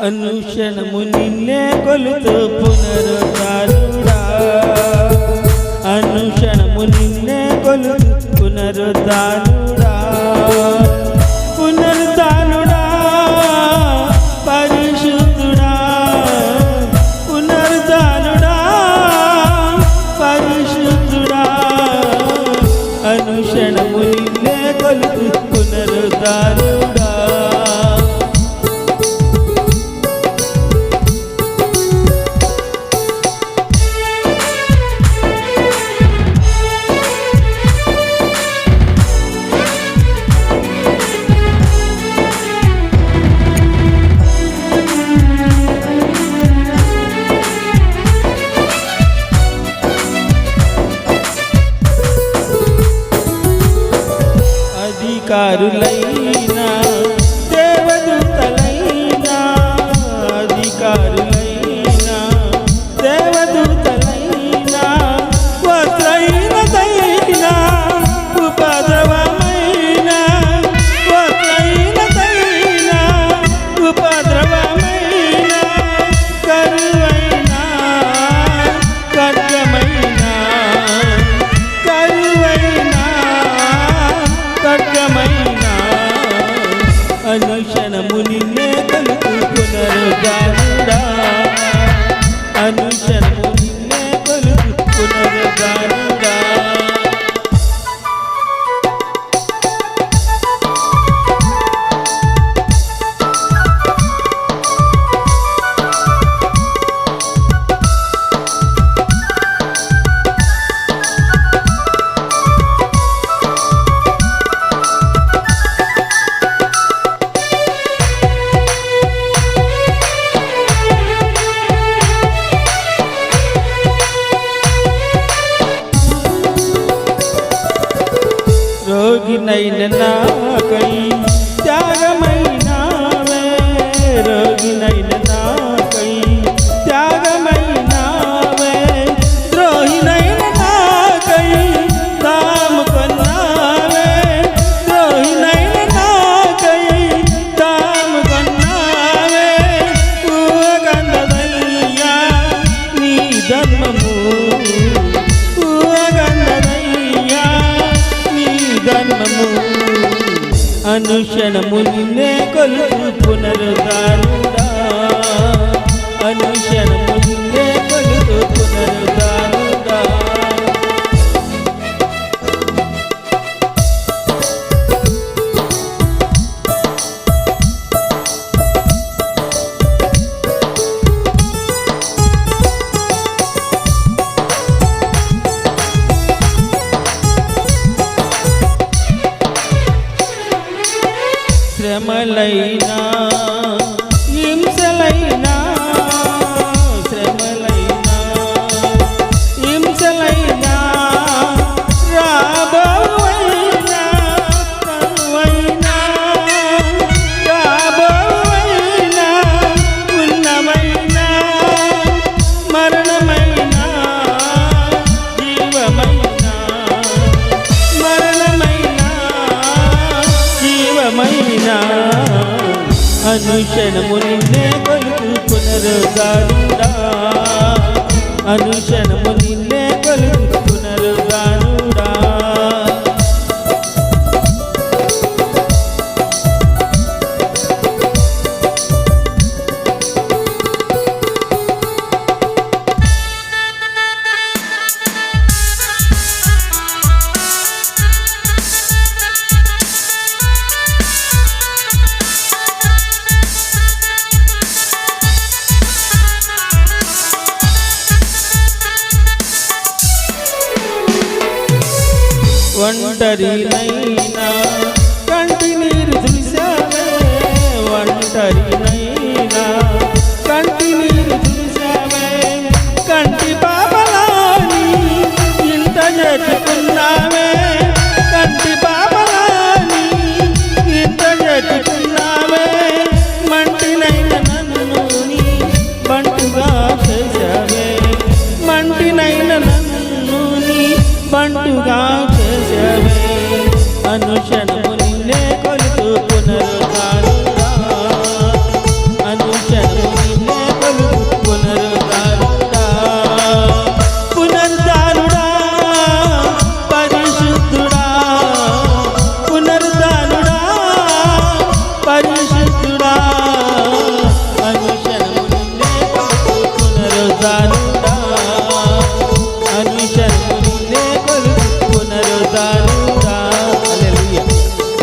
అనుక్షణము నిన్నే కొలుతూ పునరుద్ధారుడా. అనుక్షణము నిన్నే కొలు పునరుద్ధారుడా. કરુલૈના ಅನುಶನ ಮುನಿ નહીં ના કહી అనుక్షణము నిన్నే కొలుపు పునరుద్ధారుడా హింసలైనా హింసలైనా अनुशन मुनि ने कोई पुनर्दारुड़ा अनुशन ஒன்றறி நைனா கண்டி ಮನುಷ್ಯನು